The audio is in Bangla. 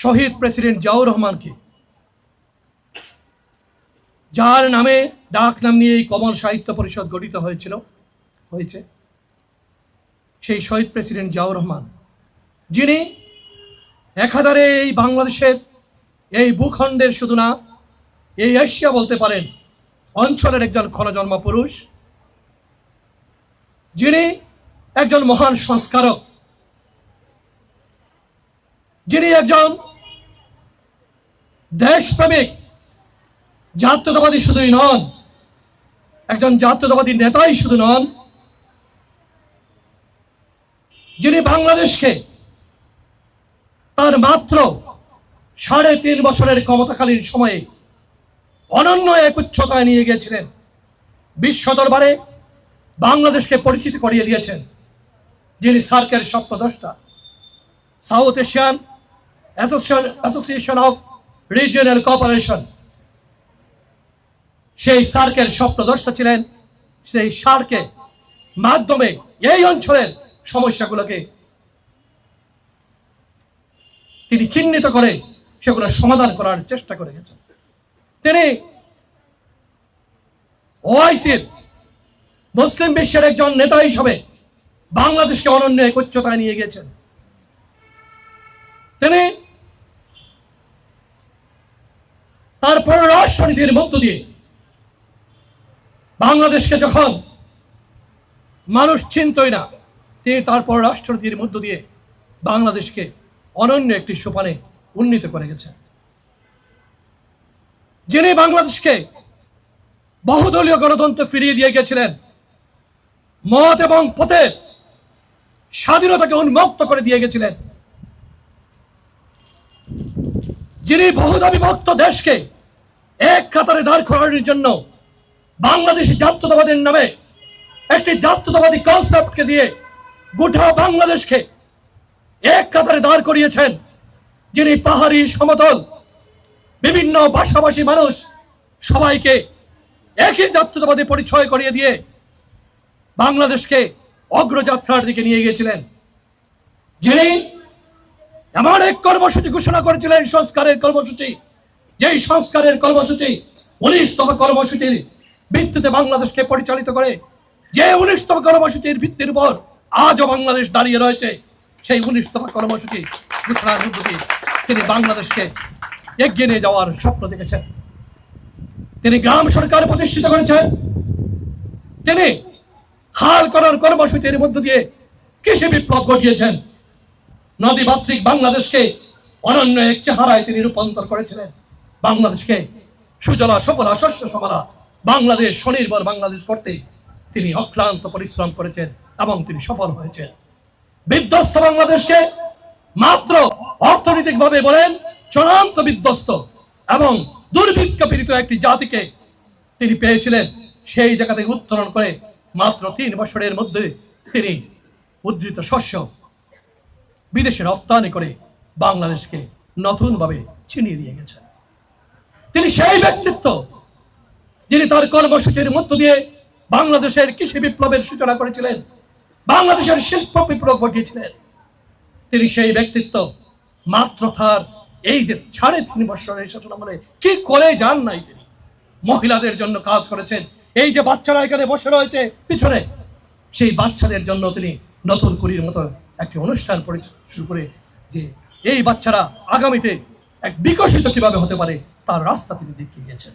শহীদ প্রেসিডেন্ট জিয়াউর রহমানকে। যার নামে ডাক নাম নিয়ে এই কমল সাহিত্য পরিষদ গঠিত হয়েছিল, হয়েছে, সেই শহীদ প্রেসিডেন্ট জিয়াউর রহমান। যিনি একাধারে এই বাংলাদেশের এই ভূখণ্ডের শুধু না, এই এশিয়া বলতে পারেন, অঞ্চলের একজন ক্ষণজন্মা পুরুষ। যিনি একজন মহান সংস্কারক। যিনি একজন দেশপ্রেমিক জাতীয়তাবাদী শুধুই নন, একজন জাতীয়তাবাদী নেতাই শুধু নন, যিনি বাংলাদেশকে তার মাত্র সাড়ে তিন বছরের ক্ষমতাকালীন সময়ে অনন্য এক উচ্চতায় নিয়ে গিয়েছিলেন। বিশ্ব দরবারে বাংলাদেশকে পরিচিত করিয়ে দিয়েছেন, যিনি সার্কের স্বপ্নদ্রষ্টা South Asian association association of regional cooperation সেই সার্কের স্বপ্নদ্রষ্টা ছিলেন, সেই সার্কের মাধ্যমে এই অঞ্চলের সমস্যাগুলোকে তিনি চিহ্নিত করে সেগুলো সমাধান করার চেষ্টা করে গেছেন। তিনি ওআইসির মুসলিম বিশ্বের একজন নেতা হিসাবে বাংলাদেশকে অনন্য এক উচ্চতায় নিয়ে গেছেন। তিনি তার পররাষ্ট্রনীতির মধ্য দিয়ে বাংলাদেশকে যখন মানুষ চিনতই না, তিনি তার পররাষ্ট্রনীতির মধ্য দিয়ে বাংলাদেশকে অনন্য একটি সোপানে উন্নীত করে গেছেন। যিনি বাংলাদেশকে বহুদলীয় গণতন্ত্র ফিরিয়ে দিয়ে গেছিলেন, মত এবং পথের স্বাধীনতাকে উন্মুক্ত করে দিয়ে গেছিলেন যিনি বহুদা বিভক্ত দেশকে এক কাতারে দাঁড় করানোর জন্য বাংলাদেশি জাতীয়তাবাদের নামে একটি জাতীয়তাবাদী কনসেপ্টকে দিয়ে গোটা বাংলাদেশকে এক কাতারে দাঁড় করিয়েছেন যিনি পাহাড়ি সমতল, বিভিন্ন ভাষাভাষী মানুষ সবাইকে একই জাতীয়তাবাদী পরিচয় করিয়ে দিয়ে বাংলাদেশকে অগ্রযাত্রার দিকে নিয়ে গিয়েছিলেন। যিনি এমন এক কর্মসূচি ঘোষণা করেছিলেন সংস্কারের কর্মসূচি। যেই সংস্কারের কর্মসূচি, উনিশতম কর্মসূচির ভিত্তিতে বাংলাদেশকে পরিচালিত করে, যে উনিশতম কর্মসূচির ভিত্তির উপর আজও বাংলাদেশ দাঁড়িয়ে রয়েছে, সেই উনিশতম কর্মসূচি ঘোষণার মধ্য তিনি বাংলাদেশকে এগিয়ে নিয়ে যাওয়ার স্বপ্ন দেখেছেন। তিনি গ্রাম সরকার প্রতিষ্ঠিত করেছেন। তিনি খাল করার কর্মসূচির মধ্য দিয়ে কৃষি বিপ্লব ঘটিয়েছেন নদী মাতৃক বাংলাদেশকে অনন্য এক চেহারায় তিনি রূপান্তর করেছিলেন। বাংলাদেশকে সুজলা সফলা শস্য সফলা বাংলাদেশ, স্বনির্ভর বাংলাদেশ করতে তিনি অক্লান্ত পরিশ্রম করেছেন এবং তিনি সফল হয়েছেন। বিধ্বস্ত বাংলাদেশকে মাত্র অর্থনৈতিকভাবে বলেন চূড়ান্ত বিধ্বস্ত এবং দুর্ভিক্ষ পীড়িত একটি জাতিকে তিনি পেয়েছিলেন। সেই জায়গা থেকে উত্তরণ করে মাত্র তিন বছরের মধ্যে তিনি উদ্ধৃত শস্য বিদেশে রপ্তানি করে বাংলাদেশকে নতুনভাবে চিনিয়ে দিয়ে গেছেন। তিনি সেই ব্যক্তিত্ব যিনি তার কর্মসূচির মধ্য দিয়ে বাংলাদেশের কৃষি বিপ্লবের সূচনা করেছিলেন, বাংলাদেশের শিল্প বিপ্লব ঘটিয়েছিলেন। তিনি সেই ব্যক্তিত্ব মাত্র তার এই যে সাড়ে তিন বছরের শাসন আমলে কি করে যান নাই তিনি? মহিলাদের জন্য কাজ করেছেন, এই যে বাচ্চারা এখানে বসে রয়েছে পিছনে, সেই বাচ্চাদের জন্য তিনি নতুন কুড়ির মতো একটি অনুষ্ঠান শুরু করে যে এই বাচ্চারা আগামীতে এক বিকশিত কীভাবে হতে পারে, তার রাস্তা তিনি দেখিয়ে গিয়েছেন